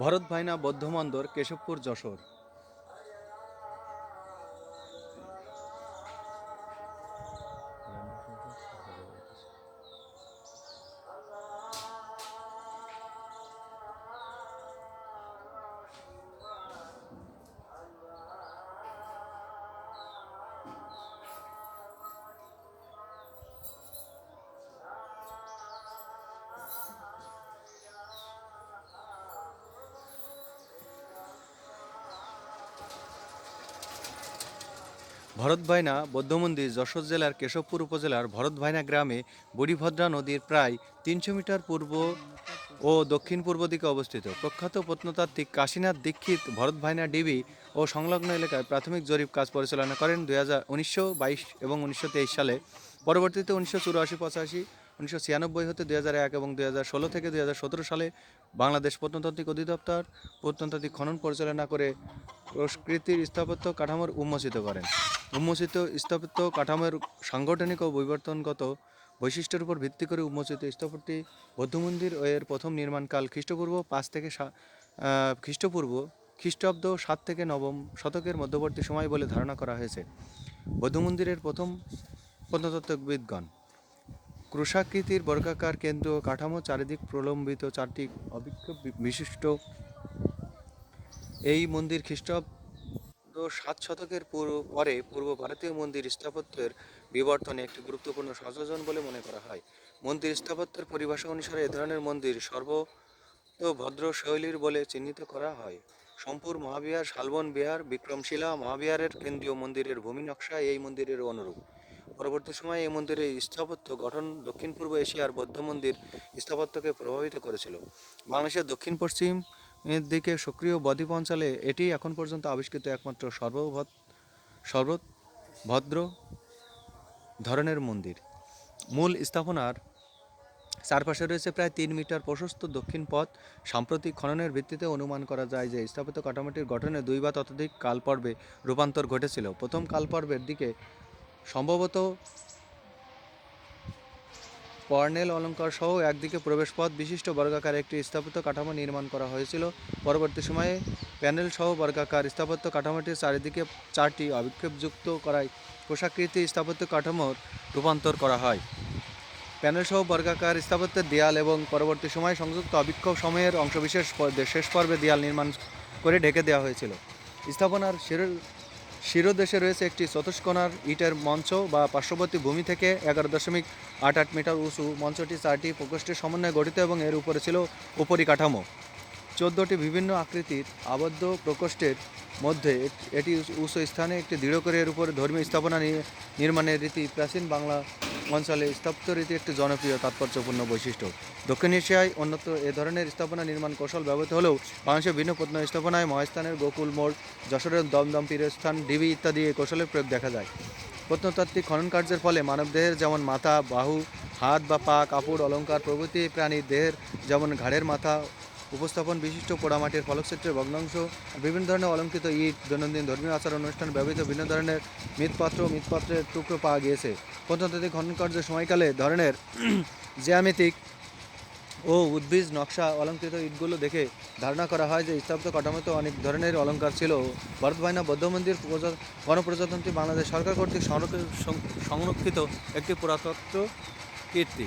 ভরত ভাইনা বৌদ্ধ মন্দর কেশবপুর যশোর। ভরত ভাইনা বৌদ্ধ মন্দির যশোর জেলার কেশবপুর উপজেলার ভরত ভাইনা গ্রামে বুড়িভদ্রা নদীর প্রায় তিনশো মিটার পূর্ব ও দক্ষিণ পূর্ব দিকে অবস্থিত। প্রখ্যাত প্রত্নতাত্ত্বিক কাশীনাথ দীক্ষিত ভরত ভাইনা ডিবি ও সংলগ্ন এলাকায় প্রাথমিক জরিপ কাজ পরিচালনা করেন দুই হাজার উনিশশো বাইশ এবং উনিশশো তেইশ সালে। পরবর্তীতে উনিশশো চুরাশি, পঁচাশি, উনিশশো ছিয়ানব্বই হতে দুই হাজার এক এবং দুই হাজার ষোলো থেকে দুই হাজার সতেরো সালে বাংলাদেশ প্রত্নতাত্ত্বিক অধিদপ্তর প্রত্নতাত্ত্বিক খনন পরিচালনা করে প্রস্কৃতির স্থাপত্য কাঠামোর উন্মোচিত করেন। উন্মোচিত স্থাপত্য কাঠামোর সাংগঠনিক ও বিবর্তনগত বৈশিষ্ট্যের উপর ভিত্তি করে উন্মোচিত স্থাপত্যটি বৌদ্ধ মন্দির ও এর প্রথম নির্মাণকাল খ্রিস্টপূর্ব পাঁচ থেকে খ্রিস্টপূর্ব, খ্রিস্টাব্দ সাত থেকে নবম শতকের মধ্যবর্তী সময় বলে ধারণা করা হয়েছে। বৌদ্ধ মন্দিরের প্রথম প্রত্নতত্ত্ববিদগণ ক্রুশাকৃতির বর্গাকার কেন্দ্র কাঠামো চারিদিক প্রলম্বিত চারটি অবিক্ষেপ বিশিষ্ট। এই মন্দির খ্রিস্টাব্দ সাত শতকের পূর্ব, পরে পূর্ব ভারতীয় মন্দির স্থাপত্যের বিবর্তনে একটি গুরুত্বপূর্ণ সংযোজন বলে মনে করা হয়। মন্দির স্থাপত্যের পরিভাষা অনুসারে এ ধরনের মন্দির সর্ব ভদ্র শৈলীর বলে চিহ্নিত করা হয়। সোমপুর মহাবিহার, শালবন বিহার, বিক্রমশিলা মহাবিহারের কেন্দ্রীয় মন্দিরের ভূমি নকশা এই মন্দিরের অনুরূপ। পরবর্তী সময়ে এই মন্দিরের স্থাপত্য গঠন দক্ষিণ পূর্ব এশিয়ার বৌদ্ধ মন্দির স্থাপত্যকে প্রভাবিত করেছিল। বাংলাদেশের দক্ষিণ পশ্চিম এর দিকে সক্রিয় বদ্বীপ অঞ্চলে এটি এখন পর্যন্ত আবিষ্কৃত একমাত্র সর্বভদ সর্বভদ্র ধরনের মন্দির। মূল স্থাপনার চারপাশে রয়েছে প্রায় তিন মিটার প্রশস্ত দক্ষিণ পথ। সাম্প্রতিক খননের ভিত্তিতে অনুমান করা যায় যে স্থাপিত কাঠামোটির গঠনে দুই বা ততোধিক কালপর্বে রূপান্তর ঘটেছিল। প্রথম কালপর্বের দিকে সম্ভবত পর্নেল অলঙ্কার সহ একদিকে প্রবেশপথ বিশিষ্ট বর্গাকার একটি স্থাপত্য কাঠামো নির্মাণ করা হয়েছিল। পরবর্তী সময়ে প্যানেল সহ বর্গাকার স্থাপত্য কাঠামোটির চারিদিকে চারটি অবিক্ষেপযুক্ত করায় কোষাকৃতি স্থাপত্য কাঠামোর রূপান্তর করা হয়। প্যানেল সহ বর্গাকার স্থাপত্যের দেয়াল এবং পরবর্তী সময়ে সংযুক্ত অবিক্ষোভ সময়ের অংশবিশেষ শেষ পর্বে দেয়াল নির্মাণ করে ঢেকে দেওয়া হয়েছিল। স্থাপনার শির শিরোদেশে রয়েছে একটি চতুষ্কোণার ইটের মঞ্চ বা পার্শ্ববর্তী ভূমি থেকে এগারো দশমিক আট আট মিটার উঁচু মঞ্চটি চারটি প্রকোষ্ঠের সমন্বয়ে গঠিত এবং এর উপরে ছিল উপরিকাঠামো। চোদ্দোটি বিভিন্ন আকৃতির আবদ্ধ প্রকোষ্ঠের মধ্যে এটি উঁচু- স্থানে একটি দৃঢ় করে এর উপরে ধর্মীয় স্থাপনা নির্মাণের রীতি। প্রাচীন বাংলা অঞ্চলে স্থাপত্য রীতি একটি জনপ্রিয় তাৎপর্যপূর্ণ বৈশিষ্ট্য। দক্ষিণ এশিয়ায় অন্যত এ ধরনের স্থাপনা নির্মাণ কৌশল ব্যবহৃত হলেও বাংলাদেশের ভিন্ন প্রত্ন স্থাপনায় মহাস্থানের গোকুল মোড়, যশোরের দমদম পীরস্থান ডিবি ইত্যাদি এই কৌশলের প্রয়োগ দেখা যায়। প্রত্নতাত্ত্বিক খনন কার্যের ফলে মানবদেহের যেমন মাথা, বাহু, হাত বা পা, কাপড় অলঙ্কার প্রভৃতি প্রাণীর দেহের যেমন ঘাড়ের মাথা উপস্থাপন বিশিষ্ট পোড়ামাটির ফলকচিত্রের ভগ্নাংশ, বিভিন্ন ধরনের অলঙ্কৃত ইট, দৈনন্দিন ধর্মীয় আচার অনুষ্ঠান ব্যবহৃত বিভিন্ন ধরনের মৃৎপাত্র ও মৃৎপাত্রের টুকরো পাওয়া গিয়েছে। প্রত্নতাত্ত্বিক খনন কার্যের সময়কালে ধরনের জ্যামিতিক ও উদ্ভিজ নকশা অলঙ্কৃত ইটগুলো দেখে ধারণা করা হয় যে স্থাপিত কাঠামোতে অনেক ধরনের অলঙ্কার ছিল। ভরত ভাইনা বৌদ্ধ মন্দির প্রজা- গণপ্রজাতন্ত্রী বাংলাদেশ সরকার কর্তৃক সংরক্ষিত একটি পুরাতত্ত্ব কীর্তি।